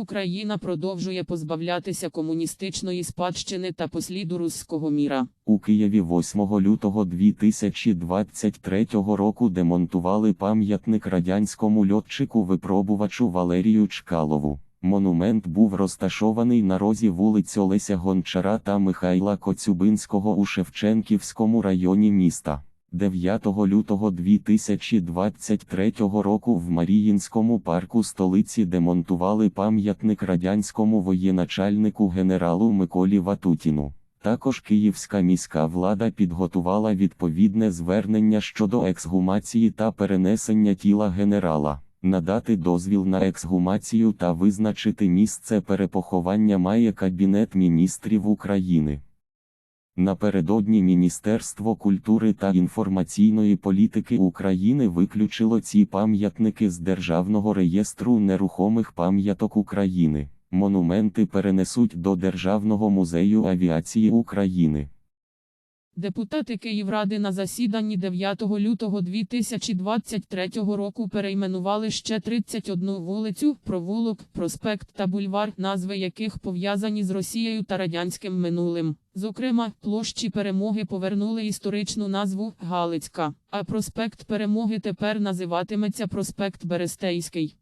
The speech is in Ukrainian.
Україна продовжує позбавлятися комуністичної спадщини та посліду руського міра. У Києві 8 лютого 2023 року демонтували пам'ятник радянському льотчику-випробувачу Валерію Чкалову. Монумент був розташований на розі вулиць Олеся Гончара та Михайла Коцюбинського у Шевченківському районі міста. 9 лютого 2023 року в Маріїнському парку столиці демонтували пам'ятник радянському воєначальнику генералу Миколі Ватутіну. Також київська міська влада підготувала відповідне звернення щодо ексгумації та перенесення тіла генерала. Надати дозвіл на ексгумацію та визначити місце перепоховання має Кабінет міністрів України. Напередодні Міністерство культури та інформаційної політики України виключило ці пам'ятники з Державного реєстру нерухомих пам'яток України. Монументи перенесуть до Державного музею авіації України. Депутати Київради на засіданні 9 лютого 2023 року перейменували ще 31 вулицю, провулок, проспект та бульвар, назви яких пов'язані з Росією та радянським минулим. Зокрема, площі перемоги повернули історичну назву Галицька, а проспект перемоги тепер називатиметься проспект Берестейський.